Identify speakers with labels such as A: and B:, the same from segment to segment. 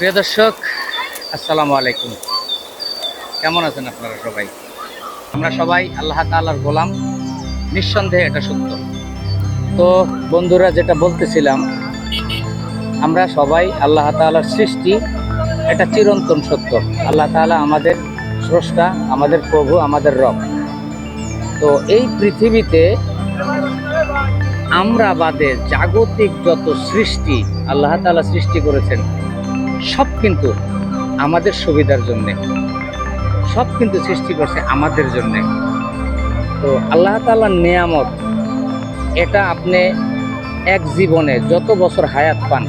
A: প্রিয় দর্শক, আসসালামু আলাইকুম। কেমন আছেন আপনারা সবাই? আমরা সবাই আল্লাহ তাআলার গোলাম, নিঃসন্দেহে এটা সত্য। তো বন্ধুরা, যেটা বলতেছিলাম, আমরা সবাই আল্লাহ তাআলার সৃষ্টি, এটা চিরন্তন সত্য। আল্লাহ তাআলা আমাদের স্রষ্টা, আমাদের প্রভু, আমাদের রব। তো এই পৃথিবীতে আমরা বাদে জাগতিক যত সৃষ্টি, আল্লাহ তাআলা সৃষ্টি করেছেন সব কিন্তু আমাদের সুবিধার জন্যে। সব কিন্তু সৃষ্টি করছে আমাদের জন্যে। তো আল্লাহ তাআলার নিয়ামত, এটা আপনি এক জীবনে যত বছর হায়াত পান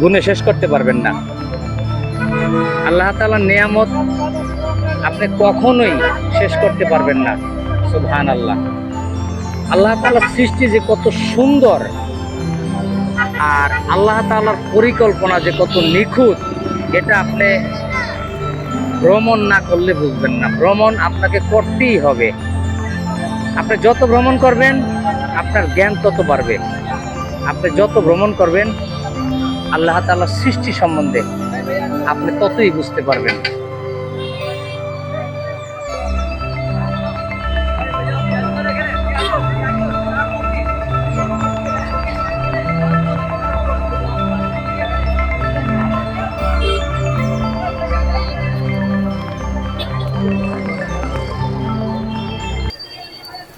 A: গুনে শেষ করতে পারবেন না। আল্লাহ তাআলার নিয়ামত আপনি কখনোই শেষ করতে পারবেন না। সুবহান আল্লাহ আল্লাহ তাআলার সৃষ্টি যে কত সুন্দর আর আল্লাহ তাআলার পরিকল্পনা যে কত নিখুঁত, এটা আপনি ভ্রমণ না করলে বুঝবেন না। ভ্রমণ আপনাকে করতেই হবে। আপনি যত ভ্রমণ করবেন, আপনার জ্ঞান তত বাড়বে। আপনি যত ভ্রমণ করবেন, আল্লাহ তাআলার সৃষ্টি সম্বন্ধে আপনি ততই বুঝতে পারবেন।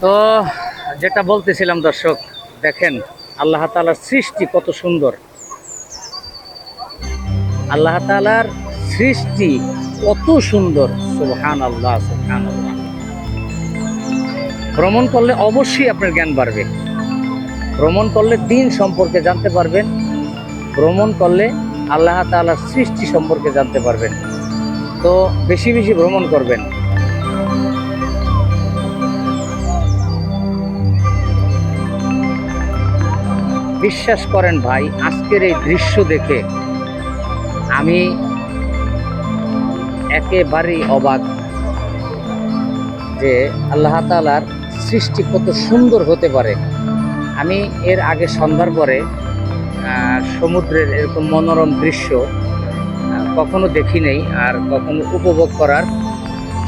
A: তো যেটা বলতেছিলাম, দর্শক, দেখেন, আল্লাহ তাআলার সৃষ্টি কত সুন্দর। আল্লাহ তাআলার সৃষ্টি কত সুন্দর সুবহান আল্লাহ সুবহান আল্লাহ ভ্রমণ করলে অবশ্যই আপনার জ্ঞান বাড়বে। ভ্রমণ করলে দিন সম্পর্কে জানতে পারবেন। ভ্রমণ করলে আল্লাহ তাআলার সৃষ্টি সম্পর্কে জানতে পারবেন। তো বেশি বেশি ভ্রমণ করবেন। বিশ্বাস করেন ভাই, আজকের এই দৃশ্য দেখে আমি একেবারেই অবাক যে আল্লাহ তাআলার সৃষ্টি কত সুন্দর হতে পারে। আমি এর আগে সন্ধ্যার পরে সমুদ্রের এরকম মনোরম দৃশ্য কখনো দেখি নেই আর কখনো উপভোগ করার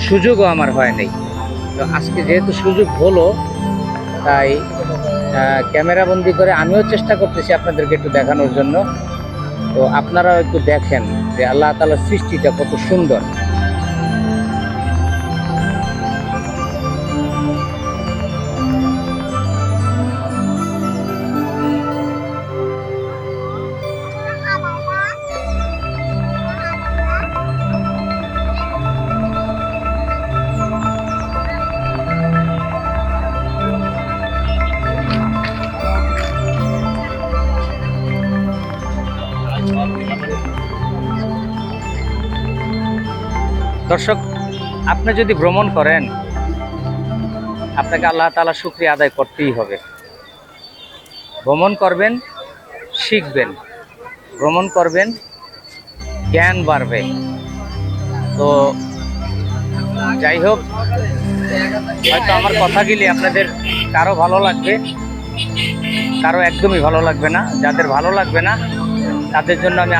A: সুযোগও আমার হয় নাই। তো আজকে যেহেতু সুযোগ হলো, তাই ক্যামেরা বন্দি করে আমিও চেষ্টা করতেছি আপনাদেরকে একটু দেখানোর জন্য। তো আপনারাও একটু দেখেন যে আল্লাহ তালার সৃষ্টিটা কত সুন্দর। দর্শক, আপনি যদি ভ্রমণ করেন, আপনাকে আল্লাহ তাআলা শুক্রিয়া আদায় করতেই হবে। ভ্রমণ করবেন, শিখবেন। ভ্রমণ করবেন, জ্ঞান বাড়বে। তো যাই হোক, হয়তো আমার কথাগুলি আপনাদের কারও ভালো লাগবে, কারও একদমই ভালো লাগবে না। যাদের ভালো লাগবে না, তাদের জন্য আমি